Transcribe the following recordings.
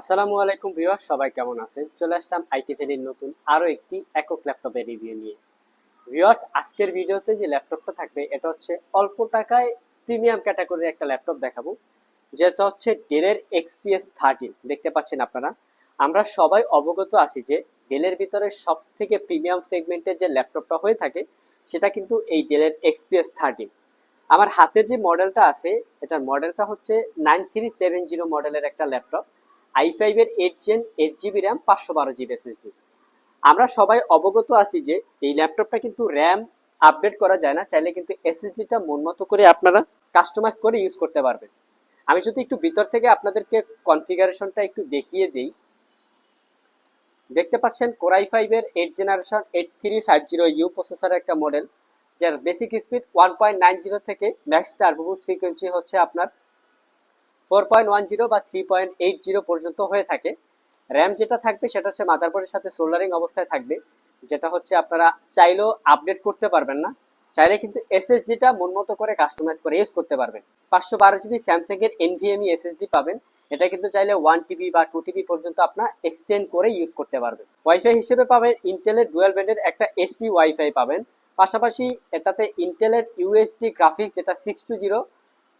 আসসালামু আলাইকুম ভিউয়ার, সবাই কেমন আছেন? চলে আসলাম আইটি ভ্যালির নতুন আরও একটি একক ল্যাপটপের রিভিউ নিয়ে। ভিউয়ার্স, আজকের ভিডিওতে যে ল্যাপটপটা থাকবে, এটা হচ্ছে অল্প টাকায় প্রিমিয়াম ক্যাটাগরির একটা ল্যাপটপ দেখাবো। যেটা হচ্ছে ডেলের এক্সপিএস থার্টিন দেখতে পাচ্ছেন আপনারা। আমরা সবাই অবগত আছি যে ডেলের ভিতরে সব থেকে প্রিমিয়াম সেগমেন্টের যে ল্যাপটপটা হয়ে থাকে, সেটা কিন্তু এই ডেলের এক্সপিএস থার্টিন আমার হাতের যে মডেলটা আছে, এটার মডেলটা হচ্ছে নাইন থ্রি সেভেন জিরো মডেলের একটা ল্যাপটপ। আই ফাইভের eight gen eight GB RAM পাঁচশো বারো জিবি এসএসডি আমরা সবাই অবগত আছি যে এই ল্যাপটপটা কিন্তু র্যাম আপডেট করা যায় না, চাইলে কিন্তু এসএসডিটা মন মতো করে আপনারা কাস্টমাইজ করে ইউজ করতে পারবেন। আমি যদি একটু ভিতর থেকে আপনাদেরকে কনফিগারেশনটা একটু দেখিয়ে দিই। দেখতে পাচ্ছেন কোরাই ফাইভের eight generation eight three five zero U প্রসেসরের একটা মডেল যার basic speed one point nine zero থেকে ম্যাক্স টার্বোবুস ফ্রিকোয়েন্সি হচ্ছে আপনার ফোর পয়েন্ট ওয়ান জিরো বা থ্রি পয়েন্ট এইট জিরো পর্যন্ত হয়ে থাকে। র্যাম যেটা থাকবে সেটা হচ্ছে মাদারবোর্ডের সাথে সোল্ডারিং অবস্থায় থাকবে, যেটা হচ্ছে আপনারা চাইলেও আপডেট করতে পারবেন না। চাইলে কিন্তু এসএসডিটা মন মতো করে কাস্টমাইজ করে ইউজ করতে পারবেন। পাঁচশো বারো জিবি স্যামসাংয়ের এনভিএমই এসএসডি পাবেন। এটা কিন্তু চাইলে ওয়ান টিবি বা টু টিবি পর্যন্ত আপনার এক্সটেন্ড করে ইউজ করতে পারবেন। ওয়াইফাই হিসেবে পাবেন ইন্টেলের ডুয়েল ব্যান্ডের একটা এসি ওয়াইফাই পাবেন। পাশাপাশি এটাতে ইন্টেলের ইউএসডি গ্রাফিক্স যেটা সিক্স টু জিরো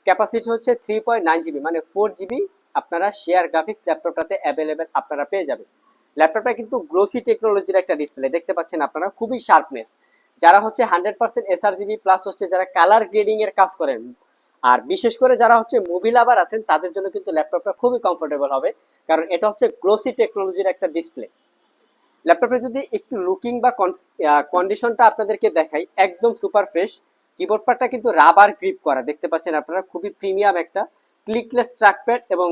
ক্যাপাসিটি হচ্ছে থ্রি পয়েন্ট নাইন জিবি মানে ফোর জিবি আপনারা শেয়ার গ্রাফিক্স ল্যাপটপটাতে অ্যাভেলেবেল আপনারা পেয়ে যাবেন। ল্যাপটপটা কিন্তু গ্লোসি টেকনোলজির একটা ডিসপ্লে দেখতে পাচ্ছেন আপনারা, খুবই শার্পনেস যারা হচ্ছে hundred percent sRGB plus হচ্ছে যারা কালার গ্রেডিং এর কাজ করেন, আর বিশেষ করে যারা হচ্ছে মুভি লাভার আছেন, তাদের জন্য কিন্তু ল্যাপটপটা খুবই কমফোর্টেবল হবে, কারণ এটা হচ্ছে গ্লোসি টেকনোলজির একটা ডিসপ্লে ল্যাপটপে যদি একটু লুকিং বা কন্ডিশনটা আপনাদেরকে দেখাই, একদম সুপার ফ্রেশ কিবোর্ড পার্টটা কিন্তু রাবার গ্রিপ করা। দেখতে পাচ্ছেন আপনারা, খুবই প্রিমিয়াম একটা ক্লিকলেস ট্র্যাকপ্যাড এবং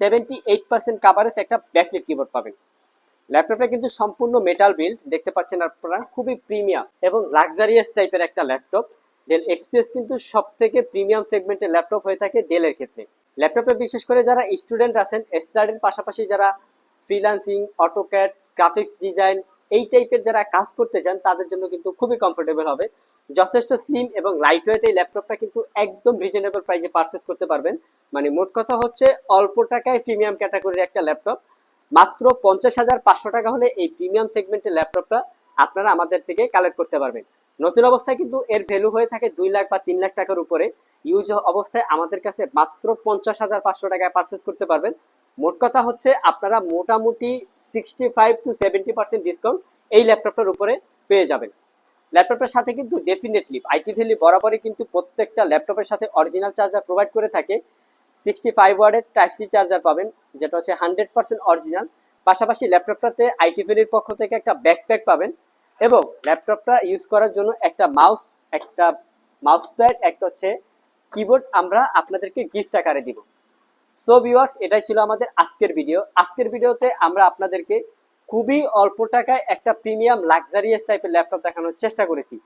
সেভেন্টি এইট পার্সেন্ট কাভারেজ একটা ব্যাকলিট কিবোর্ড পাবেন। ল্যাপটপটা কিন্তু সম্পূর্ণ মেটাল বিল্ড দেখতে পাচ্ছেন আপনারা, খুবই প্রিমিয়াম এবং লাক্সারিয়াস টাইপের একটা ল্যাপটপ ডেল এক্সপিএস কিন্তু সব থেকে প্রিমিয়াম সেগমেন্টের ল্যাপটপ হয়ে থাকে ডেলের ক্ষেত্রে। ল্যাপটপে বিশেষ করে যারা স্টুডেন্ট আছেন স্টাডের পাশাপাশি যারা ফ্রিলান্সিং অটোক্যাট গ্রাফিক্স ডিজাইন এই টাইপের যারা কাজ করতে চান, তাদের জন্য কিন্তু খুবই কমফোর্টেবল হবে। যথেষ্ট স্লিম এবং লাইট ওয়েট এই ল্যাপটপটা কিন্তু একদম রিজনেবল প্রাইসে পারচেস করতে পারবেন। মানে মোট কথা হচ্ছে অল্প টাকায় প্রিমিয়াম ক্যাটাগরির একটা ল্যাপটপ মাত্র পঞ্চাশ হাজার পাঁচশো টাকা হলে এই প্রিমিয়াম সেগমেন্টের ল্যাপটপটা আপনারা আমাদের থেকে কালেক্ট করতে পারবেন। নতুন অবস্থায় কিন্তু এর ভ্যালু হয়ে থাকে দুই লাখ বা তিন লাখ টাকার উপরে। ইউজ অবস্থায় আমাদের কাছে মাত্র পঞ্চাশ হাজার পাঁচশো টাকায় পারচেস করতে পারবেন। মোট কথা হচ্ছে আপনারা মোটামুটি sixty five to seventy percent discount এই ল্যাপটপটার উপরে পেয়ে যাবেন। ল্যাপটপের সাথে কিন্তু ডেফিনেটলি আইটি ভ্যালি বরাবরই কিন্তু প্রত্যেকটা ল্যাপটপের সাথে অরিজিনাল চার্জার প্রোভাইড করে থাকে। সিক্সটি ফাইভ ওয়ার্ডের টাইপ সি চার্জার পাবেন, যেটা হচ্ছে হান্ড্রেড পার্সেন্ট অরিজিনাল পাশাপাশি ল্যাপটপটাতে আইটি ভ্যালির পক্ষ থেকে একটা ব্যাকপ্যাক পাবেন এবং ল্যাপটপটা ইউজ করার জন্য একটা মাউস একটা মাউস প্যাড একটা হচ্ছে কিবোর্ড আমরা আপনাদেরকে গিফট আকারে দিব। সো ভিউয়ার্স এটাই ছিল আমাদের আজকের ভিডিও আজকের ভিডিওতে আমরা আপনাদেরকে খুবই অল্প টাকায় একটা প্রিমিয়াম লাক্সারিয়াস টাইপের ল্যাপটপ দেখানোর চেষ্টা করেছি।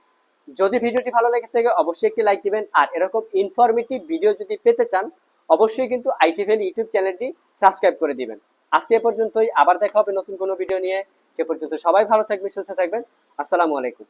যদি ভিডিওটি ভালো লেগে থাকে, অবশ্যই একটি লাইক দিবেন। আর এরকম ইনফরমেটিভ ভিডিও যদি পেতে চান, অবশ্যই কিন্তু আইটি ভ্যালি ইউটিউব চ্যানেলটি সাবস্ক্রাইব করে দিবেন। আজকে এ পর্যন্তই। আবার দেখা হবে নতুন কোনো ভিডিও নিয়ে। সে পর্যন্ত সবাই ভালো থাকবেন, সুস্থ থাকবেন। আসসালামু আলাইকুম।